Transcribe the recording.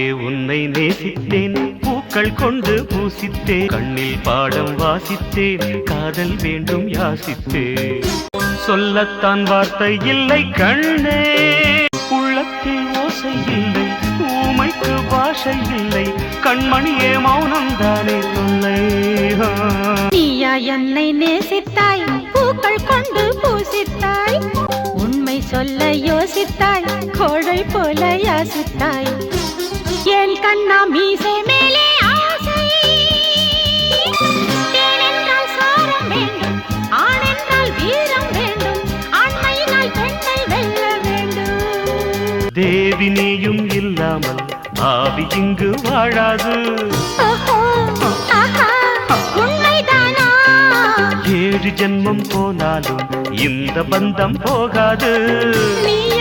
பூவே உன்னை நேசித்தேன். பூக்கள் கொண்டு பூசித்தேன். கண்ணில் பாடம் வாசித்தேன். காதல் வேண்டும் யாசித்தேன். சொல்லத்தான் வார்த்தை இல்லை கண்ணே. உள்ளத்தில் ஓசை இல்லை. ஊமைக்கு பாஷை இல்லை. கண்மணியே மௌனம் தானே சொல்லை. நீயா என்னை நேசித்தாய்? பூக்கள் கொண்டு பூசித்தாய். உண்மை சொல்ல யோசித்தாய்? கோழை போல யாசித்தாய்? கண்ணா மீசை மேலே ஆசை. தேனென்றால் சாரம் வேண்டும் ஆணென்றால் வீரம் வேண்டும் ஆண்மையினால் பெண்ணை வெல்ல வேண்டும். தேவி நீயும் இல்லாமல் ஆவி இங்கு வாழாது. ஏழு ஜென்மம் போனாலும் இந்த பந்தம் போகாது. நீயா